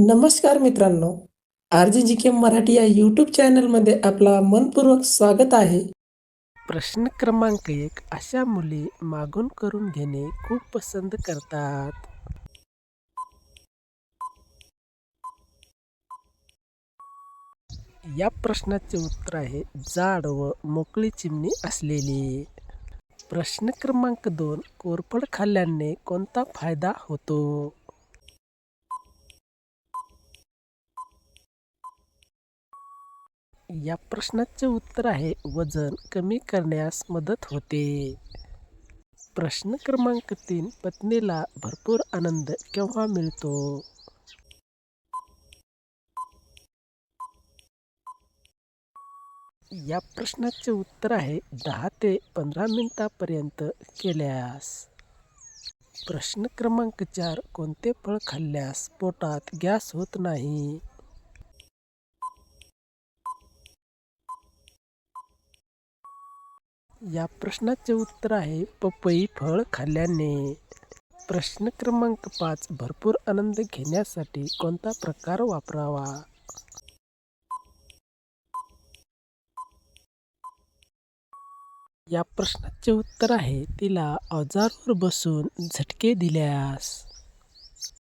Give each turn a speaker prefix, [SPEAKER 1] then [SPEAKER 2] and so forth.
[SPEAKER 1] नमस्कार मित्रांनो R G जी के मराठी या यूट्यूब चॅनलमध्ये आपला मनपूर्वक स्वागत आहे. प्रश्न क्रमांक एक अशा मुली मागून करून घेणे खूप पसंत करतात. या प्रश्नाचे उत्तर आहे जाड व मोकळी चिमणी असलेली. प्रश्न क्रमांक दोन कोरफड खाल्ल्याने कोणता फायदा होतो? या प्रश्नाचे उत्तर आहे वजन कमी करण्यास मदत होते. प्रश्न क्रमांक तीन पत्नीला भरपूर आनंद केव्हा मिळतो? या प्रश्नाचे उत्तर आहे दहा ते पंधरा मिनिटापर्यंत केल्यास. प्रश्न क्रमांक चार कोणते फळ खाल्ल्यास पोटात गॅस होत नाही? या प्रश्नाचे उत्तर आहे पपई फळ खाल्ल्याने. प्रश्न क्रमांक पाच भरपूर आनंद घेण्यासाठी कोणता प्रकार वापरावा? या प्रश्नाचे उत्तर आहे तिला अवजारवर बसून झटके दिल्यास.